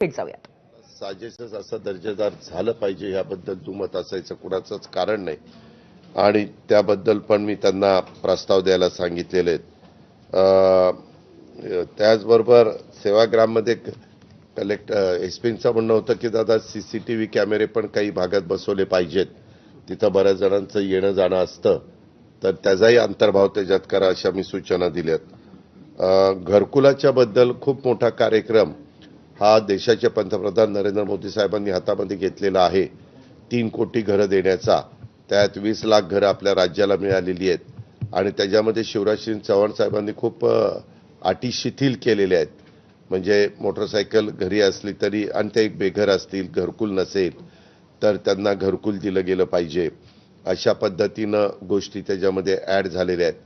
भेट जाऊयात. साजेसच असं दर्जेदार झालं पाहिजे याबद्दल दुमत असायचं कुणाचंच कारण नाही. आणि त्याबद्दल पण मी त्यांना प्रस्ताव द्यायला सांगितलेले आहेत. त्याचबरोबर सेवाग्राममध्ये कलेक्ट एसपींचं म्हणणं होतं की दादा सी सी टी व्ही कॅमेरे पण काही भागात बसवले पाहिजेत. तिथं बऱ्याच जणांचं येणं जाणं असतं. तर त्याचाही अंतर्भाव त्याच्यात करा अशा मी सूचना दिल्यात. घरकुलाच्या बद्दल खूप मोठा कार्यक्रम हा देशाचे पंतप्रधान नरेंद्र मोदी साहेबांनी हातामध्ये घेतलेला आहे. तीन कोटी घरं देण्याचा. त्यात वीस लाख घरं आपल्या राज्याला मिळालेली आहेत. आणि त्याच्यामध्ये शिवराज सिंग चव्हाण साहेबांनी खूप अटी शिथिल केलेल्या आहेत. म्हणजे मोटरसायकल घरी असली तरी आणि ते एक बेघर असतील घरकुल नसेल तर त्यांना घरकुल दिलं गेलं पाहिजे. अशा पद्धतीनं गोष्टी त्याच्यामध्ये ॲड झालेल्या आहेत.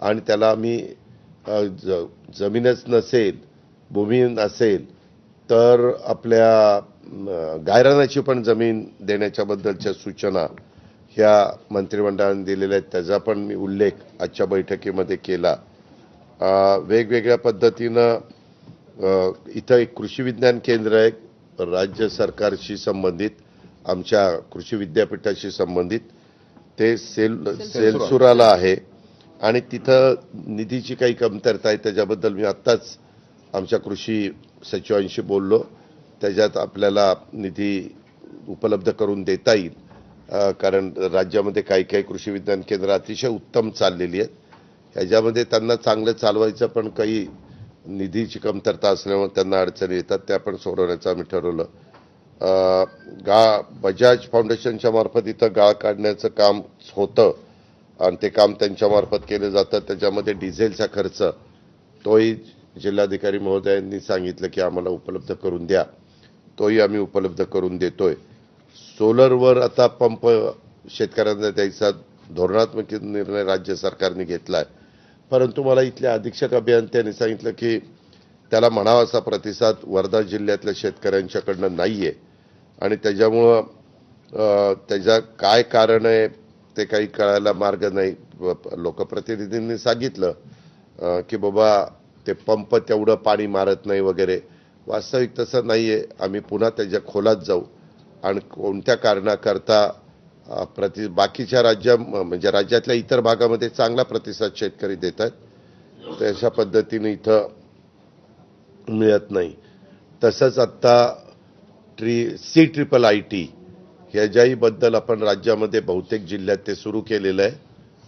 आणि त्याला आम्ही ज- जमीनच नसेल भूमी नसेल तर आपल्या गायरानाची पण जमीन देण्याच्या बद्दलच्या सूचना ह्या मंत्रिमंडळाने दिलेल्या आहेत. त्याचा पण मी उल्लेख आजच्या बैठकीमध्ये केला. वेगवेगळ्या पद्धतीनं इथं एक कृषी विज्ञान केंद्र आहे राज्य सरकारशी संबंधित आमच्या कृषी विद्यापीठाशी संबंधित. ते सेल सेलसुराला आहे. आणि तिथं निधीची काही कमतरता आहे त्याच्याबद्दल मी आत्ताच आमच्या कृषी सचिवांशी बोललो. त्याच्यात आपल्याला निधी उपलब्ध करून देता येईल. कारण राज्यामध्ये काही काही कृषी विज्ञान केंद्र अतिशय उत्तम चाललेली आहेत. ह्याच्यामध्ये त्यांना चांगलं चालवायचं पण काही निधीची कमतरता असल्यामुळे त्यांना अडचणी येतात. त्या पण सोडवण्याचं आम्ही ठरवलं. गा बजाज फाउंडेशनच्या मार्फत इथं गाळ काढण्याचं काम होतं. आणि ते काम त्यांच्यामार्फत केलं जातं. त्याच्यामध्ये डिझेलचा खर्च तोही जिल्हाधिकारी महोदयांनी सांगितलं की आम्हाला उपलब्ध करून द्या. तोही आम्ही उपलब्ध करून देतोय. सोलरवर आता पंप शेतकऱ्यांना द्यायचा धोरणात्मक निर्णय राज्य सरकारने घेतलाय. परंतु मला इथल्या अधीक्षक अभियंत्यांनी सांगितलं की त्याला म्हणावा असा प्रतिसाद वर्धा जिल्ह्यातल्या शेतकऱ्यांच्याकडनं नाहीये. आणि त्याच्यामुळं त्याच्या काय कारण आहे ते काही कळायला मार्ग नाही. लोकप्रतिनिधींनी सांगितलं की बाबा ते पंप तेवढं पाणी मारत नाही वगैरे. वास्तविक तसं नाही आहे आम्ही पुन्हा त्याच्या खोलात जाऊ. आणि कोणत्या कारणाकरता प्रति बाकीच्या राज्या म्हणजे राज्यातल्या इतर भागामध्ये चांगला प्रतिसाद शेतकरी देत आहेत तर अशा पद्धतीने इथं मिळत नाही. तसंच आत्ता ट्री सी ट्रिपल आय टी ह्याच्याहीबद्दल आपण राज्यामध्ये बहुतेक जिल्ह्यात ते सुरू केलेलं आहे.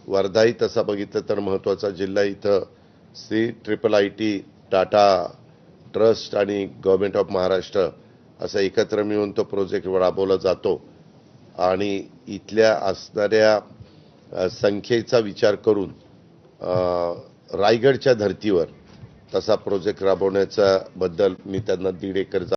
वर्धाही तसा बघितलं तर महत्त्वाचा जिल्हा इथं C triple I T Tata trust आणि गव्हर्नमेंट ऑफ महाराष्ट्र असं एकत्र मिळून तो प्रोजेक्ट राबवला जातो. आणि इथल्या असणाऱ्या संख्येचा विचार करून रायगडच्या धर्तीवर तसा प्रोजेक्ट राबवण्याच्या बद्दल मी त्यांना दीड एकर